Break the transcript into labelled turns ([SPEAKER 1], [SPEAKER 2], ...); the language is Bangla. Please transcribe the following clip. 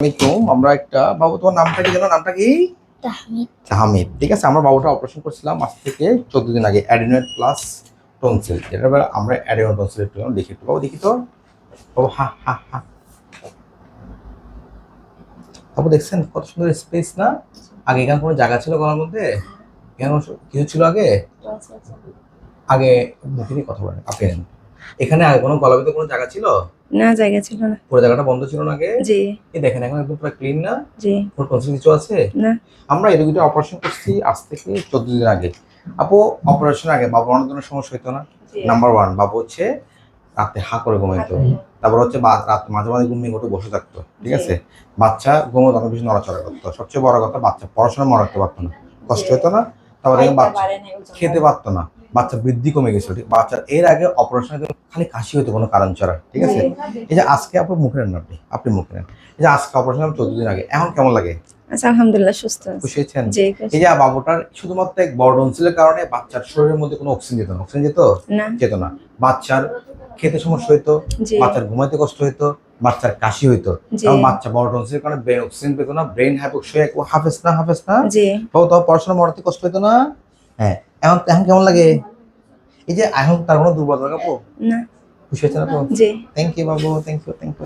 [SPEAKER 1] আলাইকুম আমরা একটা বাবু তোমার নামটা কি জানো? নামটা কি? হামিদ ঠিক আছে? আমরা বাবুটা অপারেশন করছিলাম আজ থেকে চোদ্দ দিন আগে অ্যাডিনোয়েড প্লাস টনসিল যেটা এবার আমরা অ্যাডিনোয়েড টনসিল একটু দেখি একটু। বাবু দেখি তো। বাবু হা হা হা। বাবু দেখছেন? কত সুন্দর স্পেস না? আগে এখানে কোনো জায়গা ছিল গলার মধ্যে? এখানে কিছু ছিল আগে? আগে মুখে কথা বলেন আপনি। এখানে আগে কোনো গলার ভিতরে কোনো জায়গা ছিল?
[SPEAKER 2] না জায়গা ছিল না।
[SPEAKER 1] পুরো জায়গাটা বন্ধ ছিল না আগে?
[SPEAKER 2] জি।
[SPEAKER 1] এই দেখেন এখন একদম পুরো ক্লিন না?
[SPEAKER 2] জি।
[SPEAKER 1] কোনো টনসিল কিছু আছে?
[SPEAKER 2] না।
[SPEAKER 1] আমরা এই রোগীটা অপারেশন করছি আজ থেকে চোদ্দ দিন আগে। আপু অপারেশন আগে বাবু অনেক ধরনের সমস্যা হইতো না? নাম্বার ওয়ান বাবু হচ্ছে রাতে হা করে ঘুমাইতো। তারপর হচ্ছে রাত মাঝে মাঝে ঘুমিয়ে ঘটে বসে থাকতো ঠিক আছে? বাচ্চা ঘুমো তখন বেশি নড়াচড়া করতো। সবচেয়ে বড় কথা বাচ্চা পড়াশোনা মনে রাখতে পারতো না। কষ্ট হতো না। তারপর বাচ্চা খেতে পারতো না। বাচ্চা বৃদ্ধি কমে গেছিল ঠিক? বাচ্চার এর আগে অপারেশন খালি কাশি হতো কোনো কারণ ছাড়া ঠিক আছে? এই যে আজকে আপনি মুখে নেন আপনি আপনি মুখে নেন। এই যে আজকে অপারেশন চোদ্দ দিন আগে এখন কেমন লাগে?
[SPEAKER 2] আচ্ছা আলহামদুলিল্লাহ সুস্থ
[SPEAKER 1] খুশি হয়েছেন? এই যে বাবুটার শুধুমাত্র এক বড় টনসিলের কারণে বাচ্চার শরীরের মধ্যে কোনো অক্সিজেন যেত না। অক্সিজেন যেত? যেত না। বাচ্চার খেতে সমস্যা হইতো বাচ্চার ঘুমাইতে কষ্ট হইতো বাচ্চার কাশি হইতো। কারণ বাচ্চা বড় টনসিলের কারণে ব্রেন অক্সিজেন পেতো না ব্রেন হাফেজ না হাফেজ না? তো পড়াশোনা মরাতে কষ্ট হইতো না? হ্যাঁ এখন এখন কেমন লাগে? এই যে এখন তার কোনো দুর্বলতা কাপো
[SPEAKER 2] না।
[SPEAKER 1] খুশি হয়েছে না তো
[SPEAKER 2] জি।
[SPEAKER 1] থ্যাংক ইউ বাবু থ্যাংক ইউ থ্যাংক ইউ